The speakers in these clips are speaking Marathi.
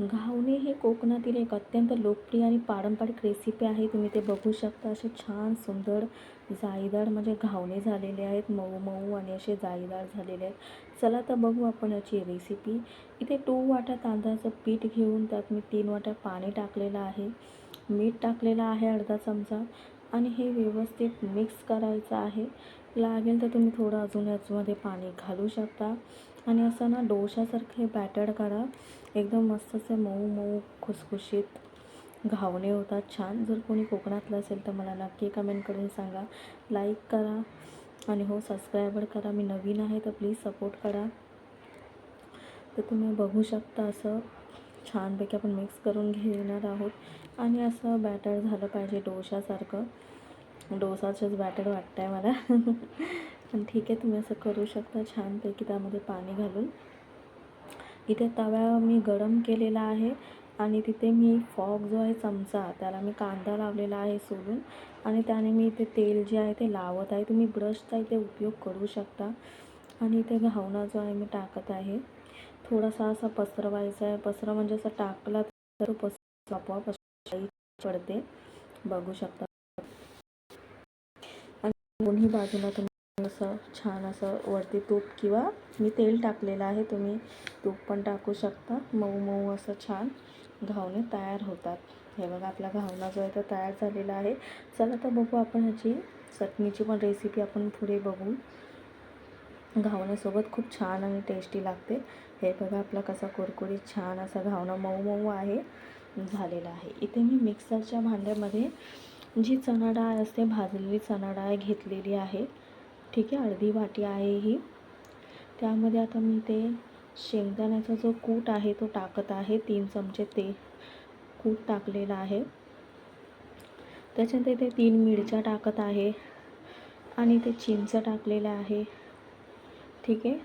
घावणे हे कोकणातील एक अत्यंत लोकप्रिय आणि पारंपरिक रेसिपी आहे. तुम्ही ते बघू शकता. असे छान सुंदर जाळीदार म्हणजे घावणे झालेले आहेत. मऊ मऊ आणि असे जाळीदार झालेले आहेत. चला तर बघू आपण याची रेसिपी इथे टू वाट्या तांदळाचं पीठ घेऊन त्यात मी तीन वाट्या पाणी टाकलेलं आहे. मीठ टाकलेलं आहे अर्धा चमचा आणि हे व्यवस्थित मिक्स करायचं आहे. लागेल तर तुम्ही थोडं अजून याचमध्ये पाणी घालू शकता. आणि असं ना डोशासारखं हे बॅटर करा एकदम मस्त असे मऊ मऊ खुसखुशीत घावणे होतात. छान. जर कोणी कोकणातलं असेल तर मला नक्की कमेंट करून सांगा. लाईक करा. आणि हो सबस्क्रायबर करा. मी नवीन आहे तर प्लीज सपोर्ट करा. तर तुम्ही बघू शकता असं छानपैकी आपण मिक्स करून घेणार आहोत. आणि असं बॅटर झालं पाहिजे डोशासारखं डोसाचंच बॅटर वाटतं आहे मला. पण ठीक आहे तुम्ही असं करू शकता छानपैकी त्यामध्ये पाणी घालून. इथे तव्या मी गरम केलेला आहे आणि तिथे मी फॉग जो आहे चमचा त्याला मी कांदा लावलेला आहे सोलून आणि त्याने मी इथे तेल जे आहे ते लावत आहे. तुम्ही ब्रशचा इथे उपयोग करू शकता. आणि इथे घावना जो आहे मी टाकत आहे. थोडासा असा पसरवायचा आहे. पसरा म्हणजे असं टाकला तर पसर आपोआप पडते. बघू शकता. दोन्ही बाजूला तुम्ही असं छान असं वरती तूप किंवा मी तेल टाकलेलं आहे तुम्ही तूप पण टाकू शकता. मऊ मऊ असं छान घावणे तयार होतात. हे बघा आपला घावना जो आहे तो तयार झालेला आहे. चला तर बघू आपण ह्याची चटणीची पण रेसिपी आपण पुढे बघू. घावण्यासोबत खूप छान आणि टेस्टी लागते. हे बघा आपला कसा कुरकुरीत छान असा घावना मऊ मऊ आहे झालेला आहे. इथे मी मिक्सरच्या भांड्यामध्ये जी चणा डाळ असते भाजलेली चणा डाळ घेतलेली आहे. ठीक आहे अर्धी वाटी आहे ही. त्यामध्ये आता मी ते शेंगदाण्याचा जो कूट आहे तो टाकत आहे. तीन चमचे ते कूट टाकलेला आहे. त्याच्यानंतर ते तीन मिरच्या टाकत आहे. आणि ते चिंच टाकलेलं आहे. ठीक आहे.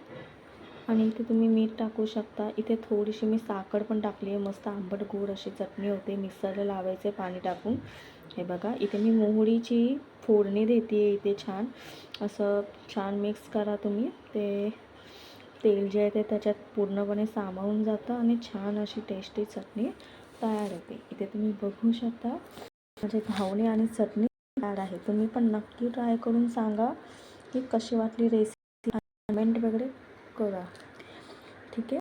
आणि इथे तुम्ही मीठ टाकू शकता. इथे थोडीशी मी साखर पण टाकली आहे. मस्त आंबट गोड अशी चटणी होते. मिक्सरला लावायचे पाणी टाकून. हे बघा इथे मी मोहरीची फोडणी देते इथे छान. असं छान मिक्स करा तुम्ही. ते तेल जे आहे ते त्याच्यात पूर्णपणे सामावून जातं आणि छान अशी टेस्टी चटणी तयार होते. इथे तुम्ही बघू शकता. म्हणजे घावणे आणि चटणी तयार आहे. तुम्ही पण नक्की ट्राय करून सांगा की कशी वाटली रेसिपी कमेंट वगैरे करा. ठीक आहे?